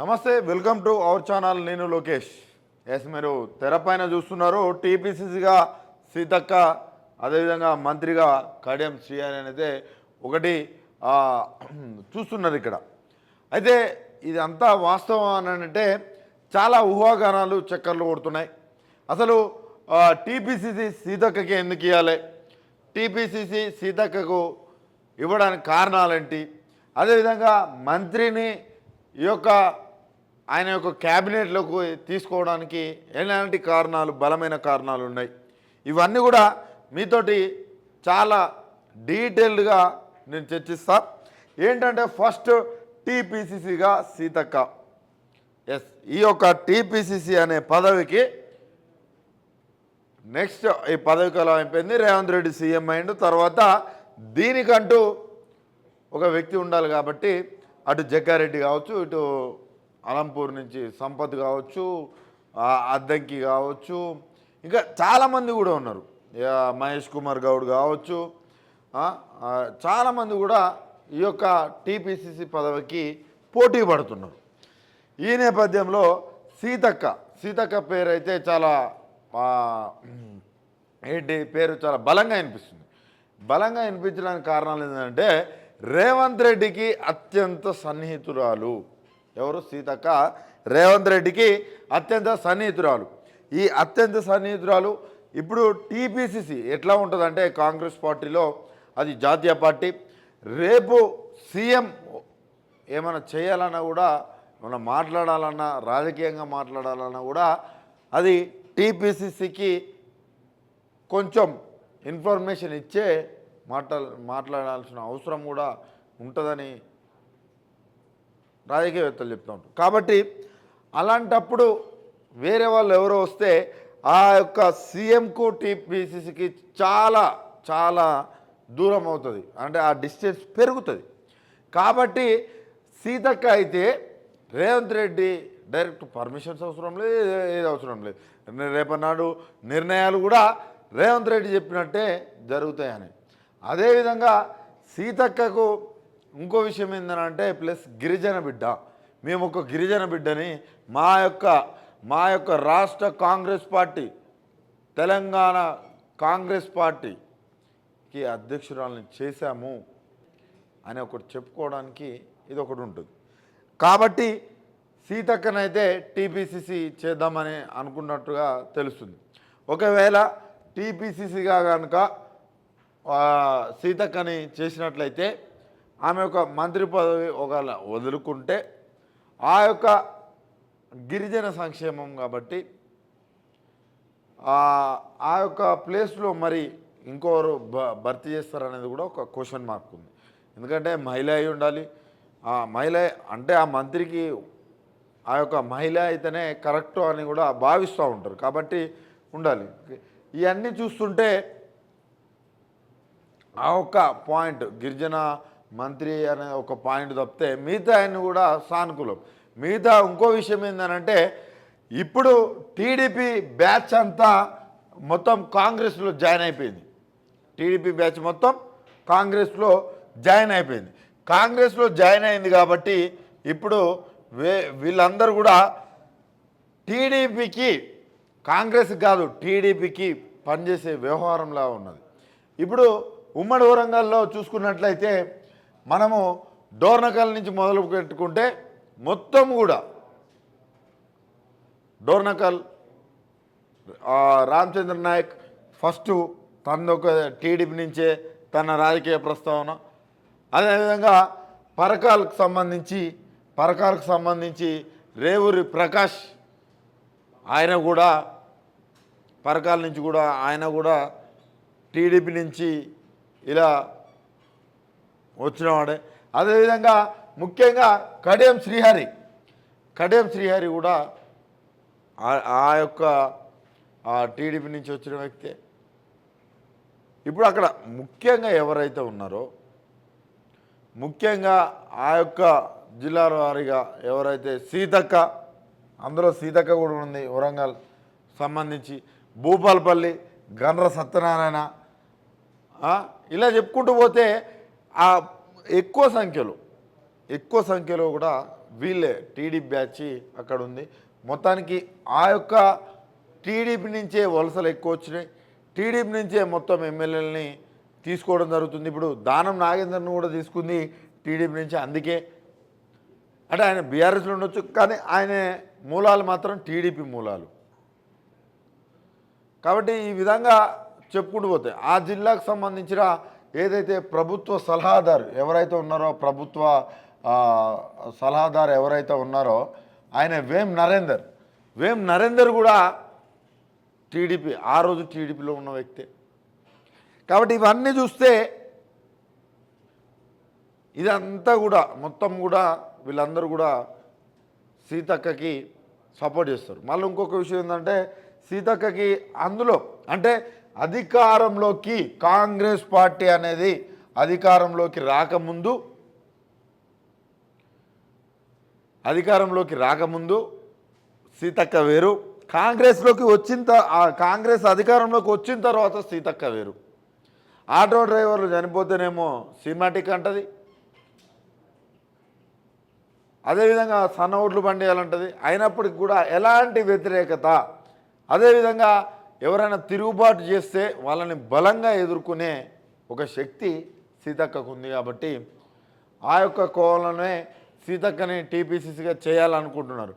నమస్తే welcome to our channel. నేను Lokesh. Yes మీరు తెరపైన చూస్తున్నారు. టీపీసీసీగా సీతక్క అదేవిధంగా మంత్రిగా కడియం శ్రీహరి అనేది ఒకటి చూస్తున్నారు ఇక్కడ. అయితే ఇదంతా వాస్తవం అని అంటే చాలా ఊహాగానాలు చక్కర్లు కొడుతున్నాయి. అసలు టీపీసీసీ సీతక్కకి ఎందుకు ఇవ్వాలి టీపీసీసీ సీతక్కకు ఇవ్వడానికి కారణాలేంటి? అదేవిధంగా మంత్రిని ఈ యొక్క ఆయన యొక్క క్యాబినెట్లోకి తీసుకోవడానికి ఎలాంటి కారణాలు బలమైన కారణాలు ఉన్నాయి? ఇవన్నీ కూడా మీతోటి చాలా డీటెయిల్డ్గా నేను చర్చిస్తా. ఏంటంటే ఫస్ట్ టీపీసీసీగా సీతక్క. ఎస్ ఈ యొక్క టీపీసీసీ అనే పదవికి నెక్స్ట్ ఈ పదవి కాలం అయిపోయింది. రేవంత్ రెడ్డి సీఎం అయిండు. తర్వాత దీనికంటూ ఒక వ్యక్తి ఉండాలి కాబట్టి అటు జగ్గారెడ్డి కావచ్చు ఇటు అలంపూర్ నుంచి సంపత్ కావచ్చు అద్దంకి కావచ్చు ఇంకా చాలామంది కూడా ఉన్నారు. మహేష్ కుమార్ గౌడ్ కావచ్చు చాలామంది కూడా ఈ యొక్క టీపీసీసీ పదవికి పోటీ పడుతున్నారు. ఈ నేపథ్యంలో సీతక్క సీతక్క పేరు అయితే చాలా ఏంటి పేరు చాలా బలంగా అనిపిస్తుంది బలంగా అనిపించడానికి కారణాలు ఏంటంటే రేవంత్ రెడ్డికి అత్యంత సన్నిహితురాలు. ఎవరు? సీతక్క. రేవంత్ రెడ్డికి అత్యంత సన్నిహితురాలు. ఈ అత్యంత సన్నిహితురాలు ఇప్పుడు టీపీసీసీ ఎట్లా ఉంటుందంటే కాంగ్రెస్ పార్టీలో అది జాతీయ పార్టీ. రేపు సీఎం ఏమైనా చేయాలన్నా కూడా ఏమైనా మాట్లాడాలన్నా రాజకీయంగా మాట్లాడాలన్నా కూడా అది టీపీసీసీకి కొంచెం ఇన్ఫర్మేషన్ ఇచ్చే మాట్లా మాట్లాడాల్సిన అవసరం కూడా ఉంటుందని రాజకీయవేత్తలు చెప్తూ ఉంటారు. కాబట్టి అలాంటప్పుడు వేరే వాళ్ళు ఎవరో వస్తే ఆ యొక్క సీఎంకు టీపీసీసీకి చాలా చాలా దూరం అవుతుంది. అంటే ఆ డిస్టెన్స్ పెరుగుతుంది. కాబట్టి సీతక్క అయితే రేవంత్ రెడ్డి డైరెక్ట్ పర్మిషన్స్ అవసరం లేదు ఏది అవసరం లేదు. రేపన్నాడు నిర్ణయాలు కూడా రేవంత్ రెడ్డి చెప్పినట్టే జరుగుతాయని. అదేవిధంగా సీతక్కకు ఇంకో విషయం ఏంటంటే ప్లస్ గిరిజన బిడ్డ. మేము ఒక గిరిజన బిడ్డని మా యొక్క మా యొక్క రాష్ట్ర కాంగ్రెస్ పార్టీ తెలంగాణ కాంగ్రెస్ పార్టీకి అధ్యక్షురాలని చేశాము అని ఒకటి చెప్పుకోవడానికి ఇది ఒకటి ఉంటుంది. కాబట్టి సీతక్కనైతే టీపీసీసీ చేద్దామని అనుకున్నట్టుగా తెలుస్తుంది. ఒకవేళ టీపీసీసీగా కనుక సీతక్కని చేసినట్లయితే ఆమె ఒక మంత్రి పదవి ఒకవేళ వదులుకుంటే ఆ యొక్క గిరిజన సంక్షేమం కాబట్టి ఆ యొక్క ప్లేస్లో మరి ఇంకోరు భ- భర్తీ చేస్తారనేది కూడా ఒక క్వశ్చన్ మార్క్ ఉంది. ఎందుకంటే మహిళ అయి ఉండాలి. ఆ మహిళ అంటే ఆ మంత్రికి ఆ యొక్క మహిళ అయితేనే కరెక్ట్ అని కూడా భావిస్తూ ఉంటారు. కాబట్టి ఉండాలి. ఇవన్నీ చూస్తుంటే ఆ ఒక్క పాయింట్ గిరిజన మంత్రి అనే ఒక పాయింట్ తప్పితే మిగతా ఆయన కూడా సానుకూలం. మిగతా ఇంకో విషయం ఏంటంటే ఇప్పుడు టీడీపీ బ్యాచ్ అంతా మొత్తం కాంగ్రెస్లో జాయిన్ అయిపోయింది. టీడీపీ బ్యాచ్ మొత్తం కాంగ్రెస్లో జాయిన్ అయిపోయింది. కాంగ్రెస్లో జాయిన్ అయింది కాబట్టి ఇప్పుడు వీళ్ళందరూ కూడా టీడీపీకి కాంగ్రెస్ కాదు టీడీపీకి పనిచేసే వ్యవహారంలా ఉన్నది. ఇప్పుడు ఉమ్మడి వరంగల్లో చూసుకున్నట్లయితే మనము డోర్నకల్ నుంచి మొదలు పెట్టుకుంటే మొత్తం కూడా డోర్నకల్ రామచంద్ర నాయక్ ఫస్ట్ తన ఒక టీడీపీ నుంచే తన రాజకీయ ప్రస్తావన. అదేవిధంగా పరకాలకు సంబంధించి పరకాలకు సంబంధించి రేవూరి ప్రకాష్ ఆయన కూడా పరకాల నుంచి కూడా ఆయన కూడా టీడీపీ నుంచి ఇలా వచ్చినవాడే. అదేవిధంగా ముఖ్యంగా కడియం శ్రీహరి. కడియం శ్రీహరి కూడా ఆ- యొక్క ఆ టీడీపీ నుంచి వచ్చిన వ్యక్తే. ఇప్పుడు అక్కడ ముఖ్యంగా ఎవరైతే ఉన్నారో ముఖ్యంగా ఆ యొక్క జిల్లాల వారీగా ఎవరైతే సీతక్క అందులో సీతక్క కూడా ఉంది వరంగల్ సంబంధించి. భూపాలపల్లి గండ్ర సత్యనారాయణ ఇలా చెప్పుకుంటూ పోతే ఆ ఎక్కువ సంఖ్యలో ఎక్కువ సంఖ్యలో కూడా వీళ్ళే టీడీపీ బ్యాచ్ అక్కడ ఉంది మొత్తానికి ఆ యొక్క టీడీపీ నుంచే వలసలు ఎక్కువ వచ్చినాయి. టీడీపీ నుంచే మొత్తం ఎమ్మెల్యేలని తీసుకోవడం జరుగుతుంది. ఇప్పుడు దానం నాగేందర్ను కూడా తీసుకుంది టీడీపీ నుంచి అందుకే. అంటే ఆయన బీఆర్ఎస్లో ఉండొచ్చు కానీ ఆయన మూలాలు మాత్రం టీడీపీ మూలాలు. కాబట్టి ఈ విధంగా చెప్పుకుంటూ పోతే ఆ జిల్లాకు సంబంధించిన ఏదైతే ప్రభుత్వ సలహాదారు ఎవరైతే ఉన్నారో ప్రభుత్వ సలహాదారు ఎవరైతే ఉన్నారో ఆయన వేం నరేందర్. వేం నరేందర్ కూడా టీడీపీ ఆ రోజు టీడీపీలో ఉన్న వ్యక్తే. కాబట్టి ఇవన్నీ చూస్తే ఇదంతా కూడా మొత్తం కూడా వీళ్ళందరూ కూడా సీతక్కకి సపోర్ట్ చేస్తారు. మళ్ళీ ఇంకొక విషయం ఏంటంటే సీతక్కకి అందులో అంటే అధికారంలోకి కాంగ్రెస్ పార్టీ అనేది అధికారంలోకి రాకముందు అధికారంలోకి రాకముందు సీతక్క వేరు కాంగ్రెస్లోకి వచ్చిన కాంగ్రెస్ అధికారంలోకి వచ్చిన తర్వాత సీతక్క వేరు. ఆటో డ్రైవర్లు చనిపోతేనేమో సినిమాటిక్ అంటది. అదేవిధంగా సన్న ఓట్లు బండి వేయాలంటది. అయినప్పటికి కూడా ఎలాంటి వ్యతిరేకత? అదేవిధంగా ఎవరైనా తిరుగుబాటు చేస్తే వాళ్ళని బలంగా ఎదుర్కొనే ఒక శక్తి సీతక్కకు ఉంది కాబట్టి ఆ యొక్క కోవలనే సీతక్కని టీపీసీసీగా చేయాలనుకుంటున్నారు.